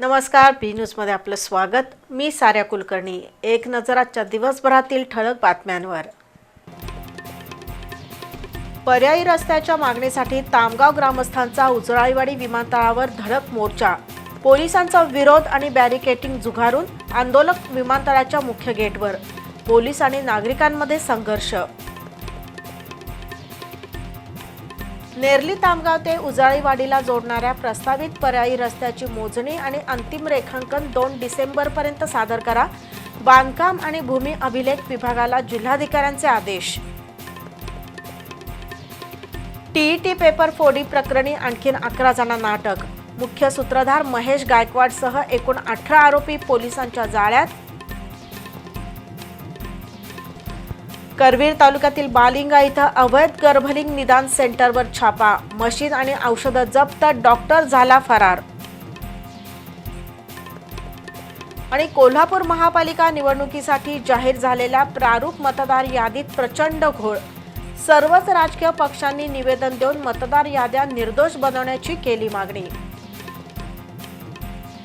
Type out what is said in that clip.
नमस्कार पी न्यूजमध्ये आपलं स्वागत. मी साऱ्या कुलकर्णी. एक नजर आजच्या दिवसभरातील ठळक बातम्यांवर. पर्यायी रस्त्याच्या मागणीसाठी तामगाव ग्रामस्थांचा उजळाईवाडी विमानतळावर धडक मोर्चा. पोलिसांचा विरोध आणि बॅरिकेटिंग झुगारून आंदोलक विमानतळाच्या मुख्य गेटवर. पोलीस आणि नागरिकांमध्ये संघर्ष. नेरली तामगाव ते उजाळीवाडीला जोडणाऱ्या प्रस्तावित पर्यायी रस्त्याची मोजणी आणि अंतिम रेखांकन दोन डिसेंबरपर्यंत सादर करा. बांधकाम आणि भूमी अभिलेख विभागाला जिल्हाधिकाऱ्यांचे आदेश. टीईटी पेपर फोडी प्रकरणी आणखीन अकरा जणांना अटक. मुख्य सूत्रधार महेश गायकवाडसह एकूण अठरा आरोपी पोलिसांच्या जाळ्यात. करवीर तालुक्यातील बालिंगा इथं अवैध गर्भलिंग निदान सेंटरवर छापा. मशीन आणि औषधं जप्त डॉक्टर झाला फरार. आणि कोल्हापूर महापालिका निवडणुकीसाठी जाहीर झालेल्या प्रारूप मतदार यादीत प्रचंड घोळ. सर्वच राजकीय पक्षांनी निवेदन देऊन मतदार याद्या निर्दोष बनवण्याची केली मागणी.